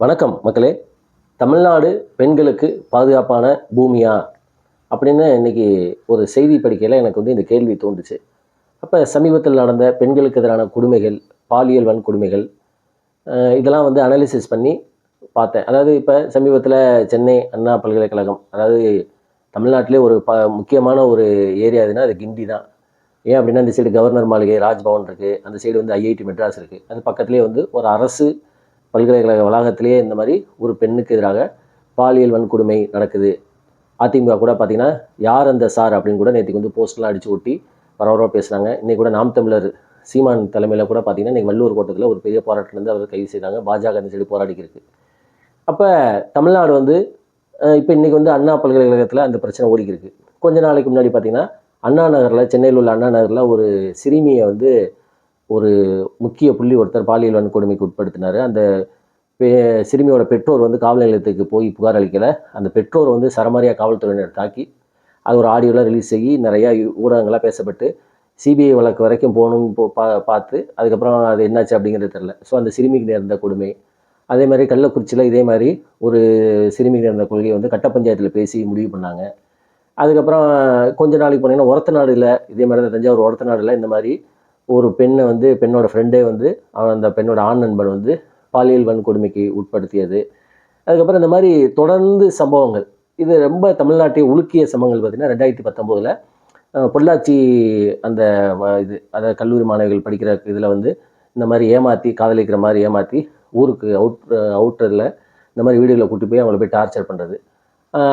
வணக்கம் மக்களே. தமிழ்நாடு பெண்களுக்கு பாதுகாப்பான பூமியா? அப்படின்னு இன்னைக்கு ஒரு செய்தி படிக்கையில் எனக்கு வந்து இந்த கேள்வி தோன்றுச்சு. அப்போ சமீபத்தில் நடந்த பெண்களுக்கு எதிரான கொடுமைகள் பாலியல் வன்கொடுமைகள் இதெல்லாம் வந்து அனாலிசிஸ் பண்ணி பார்த்தேன். அதாவது இப்போ சமீபத்தில் சென்னை அண்ணா பல்கலைக்கழகம் அதாவது தமிழ்நாட்டிலே ஒரு ப முக்கியமான ஒரு ஏரியா எதுனா அது கிண்டி தான். ஏன் அப்படின்னா இந்த சைடு கவர்னர் மாளிகை ராஜ்பவன் இருக்குது அந்த சைடு வந்து ஐஐடி மெட்ராஸ் இருக்குது அது பக்கத்துலேயே வந்து ஒரு அரசு பல்கலைக்கழக வளாகத்திலேயே இந்த மாதிரி ஒரு பெண்ணுக்கு எதிராக பாலியல் வன்கொடுமை நடக்குது. அதிமுக கூட பார்த்தீங்கன்னா யார் அந்த சார்? அப்படின்னு கூட நேற்றுக்கு வந்து போஸ்ட்லாம் அடிச்சு ஒட்டி பரபரப்பாக பேசுகிறாங்க இன்றைக்கி கூட நாம் தமிழர் சீமான் தலைமையில் கூட பார்த்தீங்கன்னா இன்றைக்கி வள்ளூர் கோட்டத்தில் ஒரு பெரிய போராட்டத்துலேருந்து அவர் கைது செய்தாங்க. பாஜக அந்த சைடு போராடிக்கிருக்கு அப்போ தமிழ்நாடு வந்து இப்போ இன்னைக்கு வந்து அண்ணா பல்கலைக்கழகத்தில் அந்த பிரச்சனை ஓடிக்கிருக்கு கொஞ்ச நாளைக்கு முன்னாடி பார்த்தீங்கன்னா அண்ணா நகரில் சென்னையில் உள்ள அண்ணா நகரில் ஒரு சிறுமியை வந்து ஒரு முக்கிய புள்ளி ஒருத்தர் பாலியல் வன்கொடுமைக்கு உட்படுத்தினார். அந்த பெ- சிறுமியோட பெற்றோர் வந்து காவல் நிலையத்துக்கு போய் புகார் அளிக்கலை. அந்த பெற்றோர் வந்து சரமாரியாக காவல்துறையினர் தாக்கி அது ஒரு ஆடியோலாம் ரிலீஸ் ஆகி நிறையா ஊடகங்களாக பேசப்பட்டு சிபிஐ வழக்கு வரைக்கும் போகணும்னு போ பா பார்த்து அதுக்கப்புறம் அது என்னாச்சு அப்படிங்கிறது தெரில ஸோ அந்த சிறுமிக்கு நேர்ந்த கொடுமை. அதே மாதிரி கள்ளக்குறிச்சியில் இதே மாதிரி ஒரு சிறுமிக்கு நேர்ந்த கொள்கையை வந்து கட்ட பஞ்சாயத்தில் பேசி முடிவு பண்ணாங்க. அதுக்கப்புறம் கொஞ்ச நாளைக்கு போனீங்கன்னா ஒரத்த இல்லை இதே மாதிரி தான் தஞ்சாவூர் ஒரத்த நாடில் இந்த மாதிரி ஒரு பெண்ணை வந்து பெண்ணோட ஃப்ரெண்டே வந்து அவன் அந்த பெண்ணோட ஆண் நண்பன் வந்து பாலியல் வன்கொடுமைக்கு உட்படுத்தியது. அதுக்கப்புறம் இந்த மாதிரி தொடர்ந்து சம்பவங்கள். இது ரொம்ப தமிழ்நாட்டை உலுக்கிய சம்பவங்கள் பார்த்திங்கன்னா ரெண்டாயிரத்தி பத்தொம்போதில் பொள்ளாச்சி அந்த இது அதாவது கல்லூரி மாணவிகள் படிக்கிற இதில் வந்து இந்த மாதிரி ஏமாற்றி காதலிக்கிற மாதிரி ஏமாற்றி ஊருக்கு அவுட் அவுட்டரில் இந்த மாதிரி வீடுகளை கூட்டி போய் அவங்கள போய் டார்ச்சர் பண்ணுறது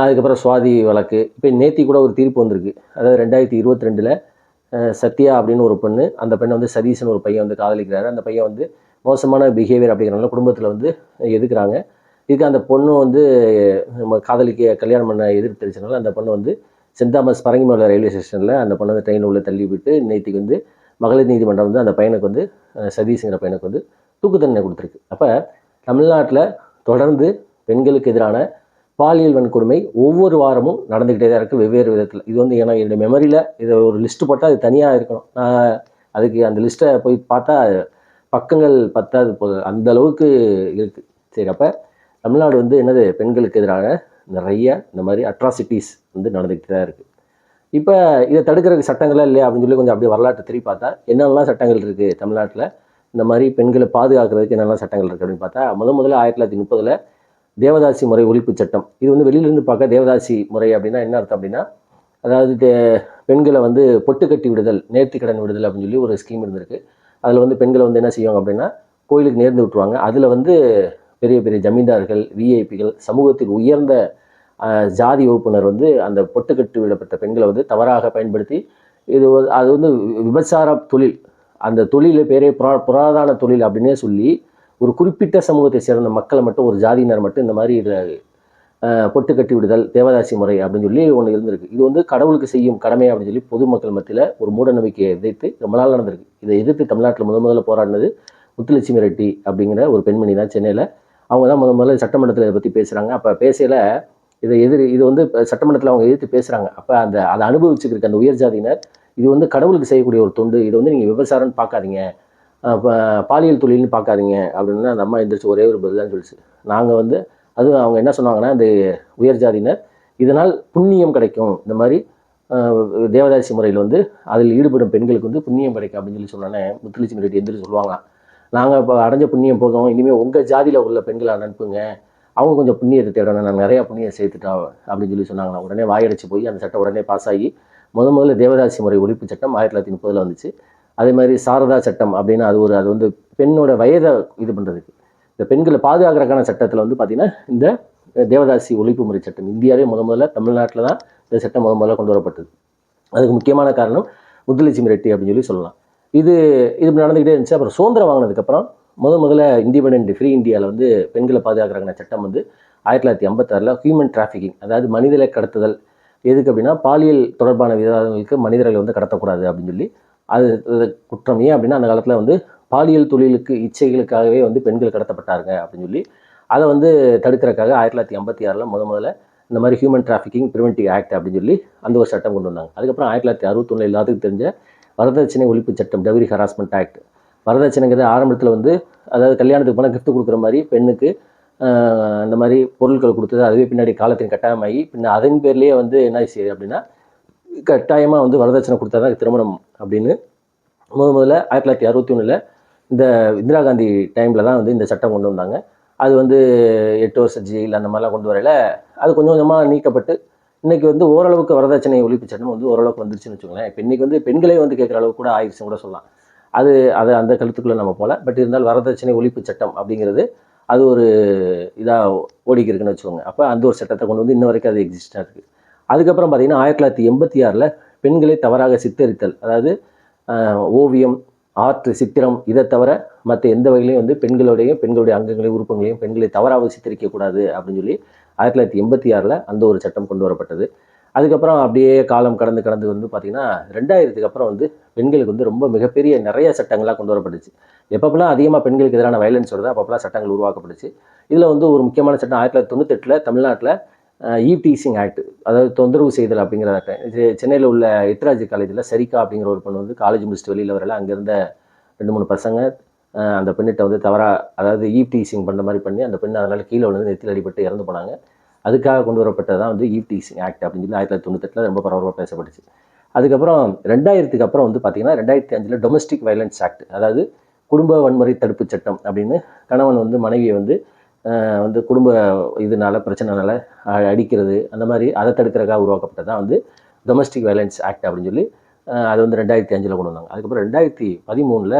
அதுக்கப்புறம் சுவாதி வழக்கு. இப்போ நேத்தி கூட ஒரு தீர்ப்பு வந்திருக்கு. அதாவது ரெண்டாயிரத்தி இருபத்தி ரெண்டில் சத்யா அப்படின்னு ஒரு பொண்ணு. அந்த பெண்ணை வந்து சதீஷன் ஒரு பையன் வந்து காதலிக்கிறாரு. அந்த பையன் வந்து மோசமான பிஹேவியர் அப்படிங்கிறனால குடும்பத்தில் வந்து எதுக்குறாங்க இதுக்கு அந்த பொண்ணு வந்து நம்ம காதலிக்க கல்யாணம் பண்ண எதிர்ப்பு தெரிச்சனால அந்த பொண்ணு வந்து சென்ட் தாமஸ் பரங்கிமலை ரயில்வே ஸ்டேஷனில் அந்த பொண்ணை வந்து ட்ரெயின் உள்ளே தள்ளி விட்டு நேத்திக்கு வந்து மகளிர் நீதிமன்றம் வந்து அந்த பையனுக்கு வந்து சதீஷ்ங்கிற பையனுக்கு வந்து தூக்கு தண்டனை கொடுத்துருக்கு. அப்போ தமிழ்நாட்டில் தொடர்ந்து பெண்களுக்கு எதிரான பாலியல் வன்கொடுமை ஒவ்வொரு வாரமும் நடந்துக்கிட்டே தான் இருக்குது வெவ்வேறு விதத்தில். இது வந்து ஏன்னா என்னுடைய மெமரியில் இதை ஒரு லிஸ்ட்டு போட்டால் அது தனியாக இருக்கணும். நான் அதுக்கு அந்த லிஸ்ட்டை போய் பார்த்தா பக்கங்கள் பத்தாது போது அந்த அளவுக்கு இருக்குது சரி அப்போ தமிழ்நாடு வந்து என்னது பெண்களுக்கு எதிராக நிறைய இந்த மாதிரி அட்ராசிட்டிஸ் வந்து நடந்துக்கிட்டு தான் இருக்குது இப்போ இதை தடுக்கிறதுக்கு சட்டங்களா இல்லையா அப்படின்னு சொல்லி கொஞ்சம் அப்படியே வரலாற்றை திரும்பி பார்த்தா என்னெல்லாம் சட்டங்கள் இருக்குது தமிழ்நாட்டில்? இந்த மாதிரி பெண்களை பாதுகாக்கிறதுக்கு என்னெல்லாம் சட்டங்கள் இருக்குது அப்படின்னு பார்த்தா முத முதல்ல ஆயிரத்தி தொள்ளாயிரத்தி முப்பதில் தேவதாசி முறை ஒழிப்பு சட்டம். இது வந்து வெளியிலிருந்து பார்க்க தேவதாசி முறை அப்படின்னா என்ன அர்த்தம் அப்படின்னா அதாவது தே- பெண்களை வந்து பொட்டு கட்டி விடுதல் நேர்த்தி கடன் விடுதல் அப்படின்னு சொல்லி ஒரு ஸ்கீம் இருந்திருக்கு. அதில் வந்து பெண்களை வந்து என்ன செய்வாங்க அப்படின்னா கோயிலுக்கு நேர்ந்து விட்டுருவாங்க. அதில் வந்து பெரிய பெரிய ஜமீன்தார்கள் விஐபிகள் சமூகத்தில் உயர்ந்த ஜாதி வகுப்பினர் வந்து அந்த பொட்டுக்கட்டு விடப்பட்ட பெண்களை வந்து தவறாக பயன்படுத்தி இது வந்து அது வந்து விபச்சார தொழில். அந்த தொழிலை பேரே புரா புராதான தொழில் அப்படின்னே சொல்லி ஒரு குறிப்பிட்ட சமூகத்தை சேர்ந்த மக்களை மட்டும் ஒரு ஜாதியினர் மட்டும் இந்த மாதிரி இதில் பொட்டு கட்டி விடுதல் தேவதாசி முறை அப்படின்னு சொல்லி ஒன்று இருந்திருக்கு. இது வந்து கடவுளுக்கு செய்யும் கடமை அப்படின்னு சொல்லி பொதுமக்கள் மத்தியில் ஒரு மூட நம்பிக்கையை எதிர்த்து ரொம்ப நாள் நடந்திருக்கு. இதை எதிர்த்து தமிழ்நாட்டில் முதல் முதல்ல போராடினது முத்துலட்சுமி ரெட்டி அப்படிங்கிற ஒரு பெண்மணி தான் சென்னையில். அவங்க தான் முத முதல்ல சட்டமன்றத்தில் இதை பற்றி பேசுகிறாங்க அப்போ பேசையில் இதை எதிர் இது வந்து சட்டமன்றத்தில் அவங்க எதிர்த்து பேசுகிறாங்க அப்போ அந்த அதை அனுபவிச்சுக்கிருக்க அந்த உயர் ஜாதியினர் இது வந்து கடவுளுக்கு செய்யக்கூடிய ஒரு தொண்டு. இது வந்து நீங்கள் விபச்சாரம்னு பார்க்காதீங்க. பாலியல் தொழில்னு பார்க்காதீங்க அப்படின்னா அந்த அம்மா எந்திரிச்சு ஒரே ஒரு பதில் தான் சொல்லிச்சு. நாங்கள் வந்து அதுவும் அவங்க என்ன சொன்னாங்கன்னா இந்த உயர் ஜாதியினர் இதனால் புண்ணியம் கிடைக்கும். இந்த மாதிரி தேவதாசி முறையில் வந்து அதில் ஈடுபடும் பெண்களுக்கு வந்து புண்ணியம் கிடைக்கும் அப்படின்னு சொல்லி சொன்னோன்னே முத்துலட்சுமி ரெட்டி எந்திரிச்சு சொல்லுவாங்க நாங்கள் இப்போ அடைஞ்ச புண்ணியம் போதும் இனிமேல் உங்கள் ஜாதியில் உள்ள பெண்களை அனுப்புங்க. அவங்க கொஞ்சம் புண்ணியத்தை தேடணும் நான் நிறையா புண்ணியம் சேர்த்துட்டா அப்படின்னு சொல்லி சொன்னாங்களா உடனே வாயடிச்சு போய் அந்த சட்டம் உடனே பாஸ் ஆகி முத முதல்ல தேவதாசி முறை ஒழிப்பு சட்டம் ஆயிரத்தி தொள்ளாயிரத்தி முப்பதில் வந்துச்சு. அதே மாதிரி சாரதா சட்டம் அப்படின்னு அது ஒரு அது வந்து பெண்ணோட வயதை இது பண்ணுறதுக்கு இந்த பெண்களை பாதுகாக்கிறதுக்கான சட்டத்தில் வந்து பார்த்திங்கன்னா இந்த தேவதாசி ஒழிப்பு முறை சட்டம் இந்தியாவே முத முதல்ல தமிழ்நாட்டில் தான் இந்த சட்டம் முத முதல்ல கொண்டு வரப்பட்டது. அதுக்கு முக்கியமான காரணம் முத்துலட்சுமி ரெட்டி அப்படின்னு சொல்லி சொல்லலாம். இது இது நடந்துக்கிட்டே இருந்துச்சு. அப்புறம் சுதந்திரம் வாங்கினதுக்கப்புறம் முத முதல்ல இண்டிபெண்ட் ஃப்ரீ இந்தியாவில் வந்து பெண்களை பாதுகாக்கிறக்கான சட்டம் வந்து ஆயிரத்தி தொள்ளாயிரத்தி ஐம்பத்தாறில் ஹியூமன் டிராஃபிக்கிங் அதாவது மனிதரை கடத்துதல். எதுக்கு அப்படின்னா பாலியல் தொடர்பான விவாதங்களுக்கு மனிதர்களை வந்து கடத்தக்கூடாது அப்படின்னு சொல்லி அது குற்றம். ஏன் அப்படின்னா அந்த காலத்தில் வந்து பாலியல் தொழிலுக்கு இச்சைகளுக்காகவே வந்து பெண்கள் கடத்தப்பட்டாருங்க அப்படின்னு சொல்லி. அதை வந்து தடுக்கிறதுக்காக ஆயிரத்தி தொள்ளாயிரத்தி ஐம்பத்தி ஆறில் முத முதல்ல இந்த மாதிரி ஹியூமன் டிராஃபிக்கிங் ப்ரிவென்டிவ் ஆக்ட் அப்படின்னு சொல்லி அந்த ஒரு சட்டம் கொண்டு வந்தாங்க. அதுக்கப்புறம் ஆயிரத்தி தொள்ளாயிரத்தி அறுபத்தொன்னில் எல்லாத்துக்கும் தெரிஞ்ச வரதட்சணை ஒழிப்பு சட்டம் டவுரி ஹராஸ்மெண்ட் ஆக்ட் வரதட்சணைங்கிறது ஆரம்பத்தில் வந்து அதாவது கல்யாணத்துக்கு போனால் கிஃப்ட் கொடுக்குற மாதிரி பெண்ணுக்கு அந்த இந்த மாதிரி பொருட்கள் கொடுத்தது. அதுவே பின்னாடி காலத்தின் கட்டாயமாகி பின்ன அதன் பேர்லேயே வந்து என்ன செய்யுது அப்படின்னா கட்டாயமாக வந்து வரதட்சணை கொடுத்தா தான் திருமணம் அப்படின்னு முத முதல்ல ஆயிரத்தி தொள்ளாயிரத்தி அறுபத்தி ஒன்றில் இந்த இந்திரா காந்தி டைமில் தான் வந்து இந்த சட்டம் கொண்டு வந்தாங்க. அது வந்து எட்டு வருஷ ஜெயில் அந்த மாதிரிலாம் கொண்டு வரல. அது கொஞ்சம் கொஞ்சமாக நீக்கப்பட்டு இன்றைக்கி வந்து ஓரளவுக்கு வரதட்சணை ஒழிப்பு சட்டம் வந்து ஓரளவுக்கு வந்துருச்சுன்னு வச்சுக்கோங்களேன். இப்போ இன்றைக்கி வந்து பெண்களே வந்து கேட்குற அளவுக்கு கூட ஆயிடுச்சுன்னு கூட சொல்லலாம். அது அதை அந்த கழுத்துக்குள்ளே நம்ம போகல. பட் இருந்தாலும் வரதட்சணை ஒழிப்பு சட்டம் அப்படிங்கிறது அது ஒரு இதாக ஓடிக்கிருக்குன்னு வச்சுக்கோங்க. அப்போ அந்த ஒரு சட்டத்தை கொண்டு வந்து இன்ன வரைக்கும் அது எக்ஸிஸ்டாக இருக்குது அதுக்கப்புறம் பார்த்தீங்கன்னா ஆயிரத்தி தொள்ளாயிரத்தி எண்பத்தி ஆறில் பெண்களை தவறாக சித்தரித்தல். அதாவது ஓவியம் ஆர்ட் சித்திரம் இதை தவிர மற்ற எந்த வகையிலையும் வந்து பெண்களுடைய பெண்களுடைய அங்கங்களையும் உறுப்புகளையும் பெண்களை தவறாக சித்தரிக்கக்கூடாது அப்படின்னு சொல்லி ஆயிரத்தி தொள்ளாயிரத்தி எண்பத்தி ஆறில் அந்த ஒரு சட்டம் கொண்டு வரப்பட்டது. அதுக்கப்புறம் அப்படியே காலம் கடந்து கடந்து வந்து பார்த்திங்கன்னா ரெண்டாயிரத்துக்கு அப்புறம் வந்து பெண்களுக்கு வந்து ரொம்ப மிகப்பெரிய நிறைய சட்டங்களாக கொண்டு வரப்பட்டுச்சு. எப்பப்பெல்லாம் அதிகமாக பெண்களுக்கு எதிரான வயலன்ஸ் வருது அப்பப்பெல்லாம் சட்டங்கள் உருவாக்கப்பட்டுச்சு. இதில் வந்து ஒரு முக்கியமான சட்டம் ஆயிரத்தி தொள்ளாயிரத்தி தொண்ணூத்தெட்டில் தமிழ்நாட்டில் ஈவ் டீசிங் ஆக்ட் அதாவது தொந்தரவு செய்தல் அப்படிங்கிற இது சென்னையில் உள்ள இத்ராஜ் காலேஜில் சரிகா அப்படிங்கிற ஒரு பொண்ணு வந்து காலேஜ் முடிச்சுட்டு வெளியில் வரல. அங்கே இருந்த ரெண்டு மூணு பசங்க அந்த பெண்ணிட்ட வந்து தவறாக அதாவது ஈவ் டீசிங் பண்ணுற மாதிரி பண்ணி அந்த பெண் அதனால் கீழே விழுந்து நெத்தில் அடிபட்டு இறந்து போனாங்க. அதுக்காக கொண்டு வரப்பட்டது தான் வந்து ஈவ் டீசிங் ஆக்ட் அப்படின்னு சொல்லி ஆயிரத்தி தொள்ளாயிரத்தி தொண்ணூத்தெட்டில் ரொம்ப பரபரப்பாக பேசப்பட்டுச்சு. அதுக்கப்புறம் ரெண்டாயிரத்துக்கு அப்புறம் வந்து பார்த்தீங்கன்னா ரெண்டாயிரத்தி அஞ்சில் டொமஸ்டிக் வயலன்ஸ் ஆக்ட் அதாவது குடும்ப வன்முறை தடுப்பு சட்டம் அப்படின்னு கணவன் வந்து மனைவியை வந்து வந்து குடும்ப இதனால பிரச்சனைனால அடிக்கிறது அந்த மாதிரி அதை தடுக்கிறக்காக உருவாக்கப்பட்டது தான் வந்து டொமஸ்டிக் வயலன்ஸ் ஆக்ட் அப்படின்னு சொல்லி அது வந்து ரெண்டாயிரத்தி அஞ்சில் கொண்டு வந்தாங்க. அதுக்கப்புறம் ரெண்டாயிரத்தி பதிமூணில்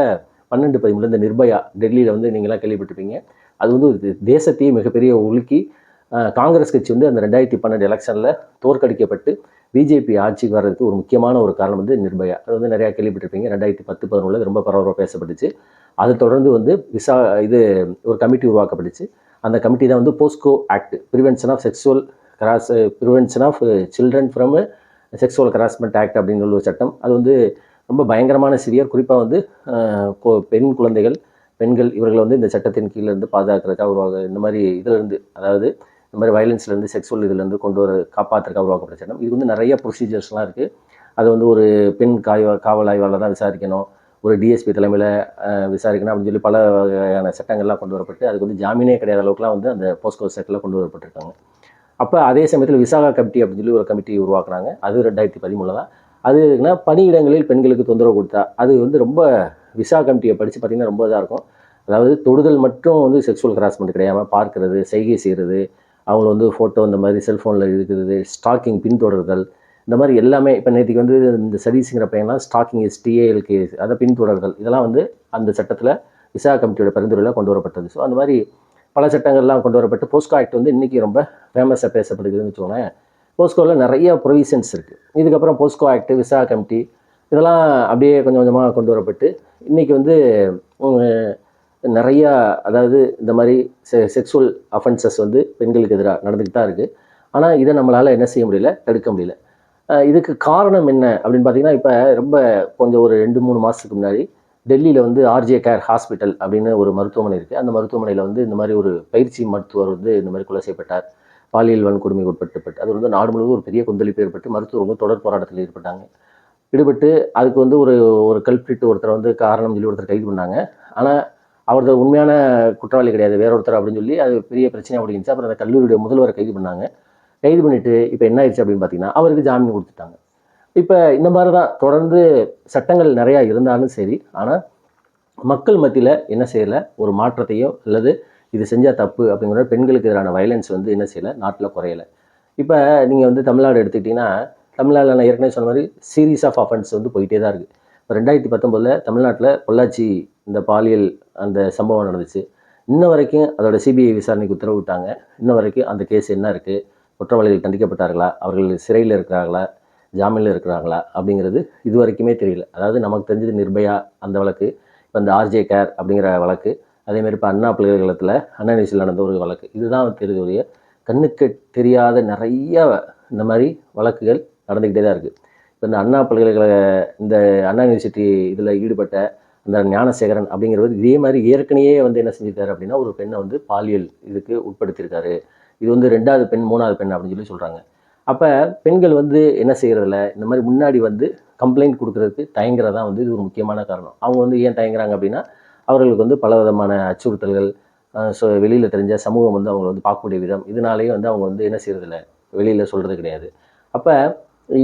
பன்னெண்டு பதிமூணில் இந்த நிர்பயா டெல்லியில் வந்து நீங்களாம் கேள்விப்பட்டிருப்பீங்க. அது வந்து ஒரு தேசத்தையே மிகப்பெரிய உலுக்கி காங்கிரஸ் கட்சி வந்து அந்த ரெண்டாயிரத்தி பன்னெண்டு எலெக்ஷனில் தோற்கடிக்கப்பட்டு பிஜேபி ஆட்சிக்கு வர்றதுக்கு ஒரு முக்கியமான ஒரு காரணம் வந்து நிர்பயா. அது வந்து நிறையா கேள்விப்பட்டிருப்பீங்க. ரெண்டாயிரத்தி பத்து பதினொன்றில் ரொம்ப பரபரப்பாக பேசப்பட்டுச்சு. அதை தொடர்ந்து வந்து விசா இது ஒரு கமிட்டி உருவாக்கப்பட்டுச்சு. அந்த கமிட்டி தான் வந்து POCSO act prevention of sexual gross prevention of children from sexual harassment act அப்படிங்கிற ஒரு சட்டம். அது வந்து ரொம்ப பயங்கரமான சிவியர் குறிப்பாக வந்து பெண் குழந்தைகள் பெண்கள் இவர்களை வந்து இந்த சட்டத்தின் கீழே இருந்து பாதுகாக்கிறதுக்காக உருவாக இந்த மாதிரி இதிலிருந்து அதாவது இந்த மாதிரி வயலன்ஸ்லேருந்து செக்ஸுவல் இதுலேருந்து கொண்டு வர காப்பாற்றுறதுக்காக உருவாக்கப்பட்ட சட்டம். இது வந்து நிறைய ப்ரொசீஜர்ஸ்லாம் இருக்குது அது வந்து ஒரு பெண் காய் காவல் ஆய்வாளர் தான் விசாரிக்கணும். ஒரு டிஎஸ்பி தலைமையில் விசாரிக்கணும் அப்படின்னு சொல்லி பல வகையான சட்டங்கள்லாம் கொண்டு வரப்பட்டு அதுக்கு வந்து ஜாமீனே கிடையாத அளவுக்குலாம் வந்து அந்த போஸ்கோ சட்டில் கொண்டு வரப்பட்டிருக்காங்க. அப்போ அதே சமயத்தில் விசாகா கமிட்டி அப்படின்னு சொல்லி ஒரு கமிட்டி உருவாக்குனாங்க. அது ரெண்டாயிரத்தி பதிமூணில் தான். அது இருக்குன்னா பணியிடங்களில் பெண்களுக்கு தொந்தரவு கொடுத்தா அது வந்து ரொம்ப விசா கமிட்டியை படித்து பார்த்திங்கன்னா ரொம்ப இதாக இருக்கும். அதாவது தொடுதல் மட்டும் வந்து செக்ஷுவல் ஹராஸ்மெண்ட் கிடையாமல் பார்க்கறது செய்கை செய்கிறது அவங்கள வந்து ஃபோட்டோ இந்த மாதிரி செல்ஃபோனில் இருக்கிறது ஸ்டாக்கிங் பின்தொடர்தல் இந்த மாதிரி எல்லாமே இப்போ நேற்றுக்கு வந்து இந்த சதீஷுங்கிற பையன்லாம் stalking S T A L K அதை பின்தொடர்கள். இதெல்லாம் வந்து அந்த சட்டத்தில் விசா கமிட்டியோட பரிந்துரையில் கொண்டு வரப்பட்டது. ஸோ அந்த மாதிரி பல சட்டங்கள்லாம் கொண்டு வரப்பட்டு போஸ்கோ ஆக்ட் வந்து இன்றைக்கி ரொம்ப ஃபேமஸாக பேசப்படுதுன்னு வச்சுக்கோங்களேன். போஸ்கோவில் நிறைய ப்ரொவிஷன்ஸ் இருக்குது இதுக்கப்புறம் போஸ்கோ ஆக்ட் விசா கமிட்டி இதெல்லாம் அப்படியே கொஞ்சம் கொஞ்சமாக கொண்டு வரப்பட்டு இன்றைக்கி வந்து நிறையா அதாவது இந்த மாதிரி செ செக்ஸுவல் அஃபென்சஸ் வந்து பெண்களுக்கு எதிராக நடந்துக்கிட்டு தான் இருக்குது ஆனால் இதை நம்மளால் என்ன செய்ய முடியல? தடுக்க முடியல. இதுக்கு காரணம் என்ன அப்படின்னு பார்த்தீங்கன்னா இப்போ ரொம்ப கொஞ்சம் ஒரு ரெண்டு மூணு மாதத்துக்கு முன்னாடி டெல்லியில் வந்து ஆர்ஜே கேர் ஹாஸ்பிட்டல் அப்படின்னு ஒரு மருத்துவமனை இருக்குது அந்த மருத்துவமனையில் வந்து இந்த மாதிரி ஒரு பயிற்சி மருத்துவர் வந்து இந்த மாதிரி கொலை செய்யப்பட்டார். பாலியல் வன்கொடுமை உட்பட்டுப்பட்டு அது வந்து நாடு முழுவதும் ஒரு பெரிய கொந்தளிப்பு ஏற்பட்டு மருத்துவர் வந்து தொடர் போராட்டத்தில் ஈடுபட்டாங்க. ஈடுபட்டு அதுக்கு வந்து ஒரு ஒரு கல்பிரிட் ஒருத்தர் வந்து காரணம் சொல்லி ஒருத்தர் கைது பண்ணாங்க. ஆனால் அவரது உண்மையான குற்றவாளி கிடையாது வேற ஒருத்தர் அப்படின்னு சொல்லி அது பெரிய பிரச்சனை அப்படின்ச்சு அப்புறம் அந்த கல்லூரியுடைய முதல்வரை கைது பண்ணாங்க. கைது பண்ணிட்டு இப்போ என்ன ஆயிடுச்சு அப்படின்னு பார்த்தீங்கன்னா அவருக்கு ஜாமீன் கொடுத்துட்டாங்க. இப்போ இந்த மாதிரி தான் தொடர்ந்து சட்டங்கள் நிறையா இருந்தாலும் சரி ஆனால் மக்கள் மத்தியில் என்ன செய்யலை? ஒரு மாற்றத்தையோ அல்லது இது செஞ்சால் தப்பு அப்படிங்கிற பெண்களுக்கு எதிரான வயலன்ஸ் வந்து என்ன செய்யலை? நாட்டில் குறையலை. இப்போ நீங்கள் வந்து தமிழ்நாடு எடுத்துக்கிட்டிங்கன்னா தமிழ்நாட்டில் நான் ஏற்கனவே சொன்ன மாதிரி சீரீஸ் ஆஃப் அஃபென்ஸ் வந்து போயிட்டே தான் இருக்குது இப்போ ரெண்டாயிரத்தி பத்தொம்போதில் தமிழ்நாட்டில் பொள்ளாச்சி இந்த பாலியல் அந்த சம்பவம் நடந்துச்சு. இன்ன வரைக்கும் அதோட சிபிஐ விசாரணைக்கு உத்தரவு விட்டாங்க. இன்ன வரைக்கும் அந்த கேஸ் என்ன இருக்குது குற்றவாளிகள் தண்டிக்கப்பட்டார்களா அவர்கள் சிறையில் இருக்கிறார்களா? ஜாமீனில் இருக்கிறாங்களா அப்படிங்கிறது இது வரைக்குமே தெரியல. அதாவது நமக்கு தெரிஞ்சது நிர்பயா அந்த வழக்கு இப்போ இந்த ஆர்ஜே கேர் அப்படிங்கிற வழக்கு அதேமாதிரி இப்போ அண்ணா பல்கலைக்கழகத்தில் அண்ணா நியூஸில் நடந்த ஒரு வழக்கு. இதுதான் தெரியுதுடைய கண்ணுக்கு தெரியாத நிறைய இந்த மாதிரி வழக்குகள் நடந்துக்கிட்டே தான் இருக்குது இப்போ இந்த அண்ணா பல்கலைக்கழக இந்த அண்ணா யூனிவர்சிட்டி இதில் ஈடுபட்ட அந்த ஞானசேகரன் அப்படிங்கிறவர் இதே மாதிரி ஏற்கனவே வந்து என்ன செஞ்சிருக்காரு அப்படின்னா ஒரு பெண்ணை வந்து பாலியல் இதுக்கு உட்படுத்தியிருக்காரு. இது வந்து ரெண்டாவது பெண் மூணாவது பெண் அப்படின்னு சொல்லி சொல்கிறாங்க அப்போ பெண்கள் வந்து என்ன செய்கிறதில்ல இந்த மாதிரி முன்னாடி வந்து கம்ப்ளைண்ட் கொடுக்குறதுக்கு தயங்குறதா வந்து இது ஒரு முக்கியமான காரணம். அவங்க வந்து ஏன் தயங்குறாங்க அப்படின்னா அவர்களுக்கு வந்து பல விதமான அச்சுறுத்தல்கள் ஸோ வெளியில் தெரிஞ்ச சமூகம் வந்து அவங்களை வந்து பார்க்கக்கூடிய விதம். இதனாலேயே வந்து அவங்க வந்து என்ன செய்கிறதில்ல வெளியில் சொல்கிறது கிடையாது. அப்போ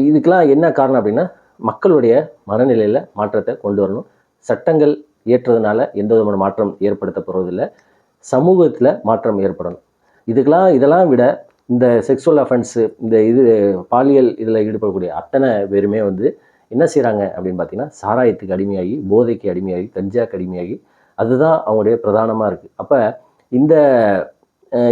இதுக்கெலாம் என்ன காரணம் அப்படின்னா மக்களுடைய மனநிலையில் மாற்றத்தை கொண்டு வரணும். சட்டங்கள் இயற்றுறதுனால எந்த விதமான மாற்றம் ஏற்படுத்த போகிறதில்ல சமூகத்தில் மாற்றம் ஏற்படணும். இதுக்கெல்லாம் இதெல்லாம் விட இந்த செக்ஸுவல் அஃபென்ஸு இந்த இது பாலியல் இதில் ஈடுபடக்கூடிய அத்தனை பேருமே வந்து என்ன செய்கிறாங்க அப்படின்னு பார்த்தீங்கன்னா சாராயத்துக்கு அடிமையாகி போதைக்கு அடிமையாகி கஞ்சாக்கு அடிமையாகி அதுதான் அவங்களுடைய பிரதானமாக இருக்குது அப்போ இந்த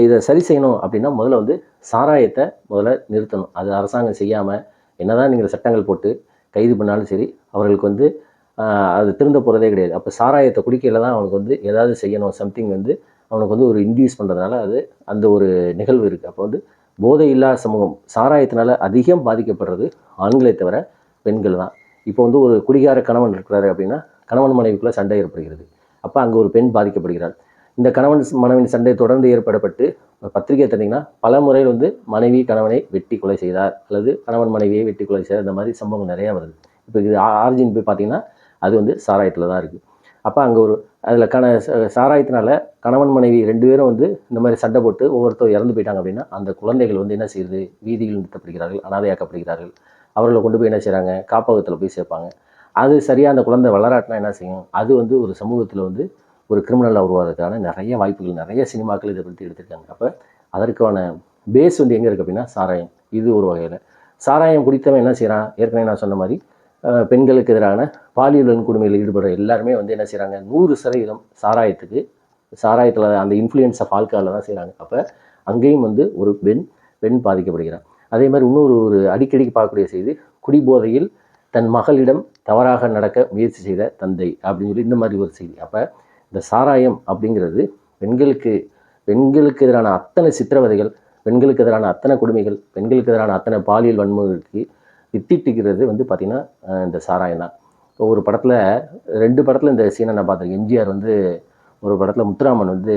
இதை சரி செய்யணும் அப்படின்னா முதல்ல வந்து சாராயத்தை முதல்ல நிறுத்தணும். அது அரசாங்கம் செய்யாமல் என்னதான் நீங்கள் சட்டங்கள் போட்டு கைது பண்ணாலும் சரி அவர்களுக்கு வந்து அது திருந்த போகிறதே கிடையாது. அப்போ சாராயத்தை குடிக்கையில் தான் அவனுக்கு வந்து ஏதாவது செய்யணும். சம்திங் வந்து அவனுக்கு வந்து ஒரு இன்டியூஸ் பண்ணுறதுனால அது அந்த ஒரு நிகழ்வு இருக்குது அப்போ வந்து போதை இல்லாத சமூகம் சாராயத்தினால அதிகம் பாதிக்கப்படுறது ஆண்களை தவிர பெண்கள் தான். இப்போ வந்து ஒரு குடிகார கணவன் இருக்கிறாரு அப்படின்னா கணவன் மனைவிக்குள்ளே சண்டை ஏற்படுகிறது. அப்போ அங்கே ஒரு பெண் பாதிக்கப்படுகிறாள். இந்த கணவன் மனைவின் சண்டை தொடர்ந்து ஏற்படப்பட்டு பத்திரிகை தந்தீங்கன்னா பல முறையில் வந்து மனைவி கணவனை வெட்டி கொலை செய்தார் அல்லது கணவன் மனைவியை வெட்டி கொலை செய்தார். இந்த மாதிரி சம்பவங்கள் நிறையா வருது. இப்போ இது ஆர்ஜின் போய் பார்த்தீங்கன்னா அது வந்து சாராயத்தில் தான் இருக்குது அப்போ அங்கே ஒரு அதில் கண ச- சாராயத்தினால கணவன் மனைவி ரெண்டு பேரும் வந்து இந்த மாதிரி சண்டை போட்டு ஒவ்வொருத்தர் இறந்து போயிட்டாங்க அப்படின்னா அந்த குழந்தைகள் வந்து என்ன செய்யுது? வீதியில் நிறுத்தப்படுகிறார்கள் அனாதையாக்கப்படுகிறார்கள். அவர்களை கொண்டு போய் என்ன செய்கிறாங்க காப்பகத்தில் போய் சேர்ப்பாங்க. அது சரியாக அந்த குழந்தை வளராட்டினா என்ன செய்யும்? அது வந்து ஒரு சமூகத்தில் வந்து ஒரு கிரிமினலாக உருவாகிறதுக்கான நிறைய வாய்ப்புகள் நிறைய சினிமாக்கள் இதை பற்றி எடுத்திருக்காங்க. அப்போ அதற்கான பேஸ் வந்து எங்கே இருக்குது அப்படின்னா சாராயம். இது ஒரு வகையில். சாராயம் குடித்தவன் என்ன செய்கிறான் ஏற்கனவே நான் சொன்ன மாதிரி பெண்களுக்கு எதிரான பாலியல் வன்கொடுமையில் ஈடுபடுற எல்லாருமே வந்து என்ன செய்கிறாங்க நூறு சதவீதம் சாராயத்துக்கு சாராயத்தில் அந்த இன்ஃப்ளூயன்ஸ் ஆஃப் ஆல்கஹாலில் தான் செய்கிறாங்க அப்போ அங்கேயும் வந்து ஒரு பெண் பெண் பாதிக்கப்படுகிறார். அதே மாதிரி இன்னொரு ஒரு அடிக்கடி பார்க்கக்கூடிய செய்தி குடிபோதையில் தன் மகளிடம் தவறாக நடக்க முயற்சி செய்த தந்தை அப்படின்னு சொல்லி இந்த மாதிரி ஒரு செய்தி. அப்போ இந்த சாராயம் அப்படிங்கிறது பெண்களுக்கு பெண்களுக்கு எதிரான அத்தனை சித்திரவதைகள் பெண்களுக்கு எதிரான அத்தனை கொடுமைகள் பெண்களுக்கு எதிரான அத்தனை பாலியல் வன்முறைக்கு வித்திட்டுக்கிறது வந்து பார்த்திங்கன்னா இந்த சாராயம் தான். இப்போ ஒரு படத்தில் ரெண்டு படத்தில் இந்த சீனை நான் பார்த்துருக்கேன் எம்ஜிஆர் வந்து ஒரு படத்தில் முத்துராமன் வந்து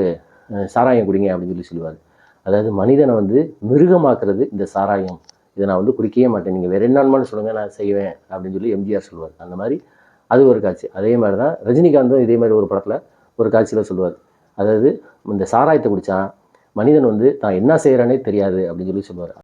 சாராயம் குடிங்க அப்படின்னு சொல்லி சொல்லுவார். அதாவது மனிதனை வந்து மிருகமாக்குறது இந்த சாராயம். இதை நான் வந்து குடிக்கவே மாட்டேன். நீங்கள் வேறு என்னான்னு சொல்லுங்கள் நான் செய்வேன் அப்படின்னு சொல்லி எம்ஜிஆர் சொல்லுவார். அந்த மாதிரி அது ஒரு காட்சி. அதே மாதிரி தான் ரஜினிகாந்தும் இதே மாதிரி ஒரு படத்தில் ஒரு காட்சியில் சொல்லுவார். அதாவது இந்த சாராயத்தை குடித்தான் மனிதன் வந்து தான் என்ன செய்கிறானே தெரியாது அப்படின்னு சொல்லி சொல்லுவார்.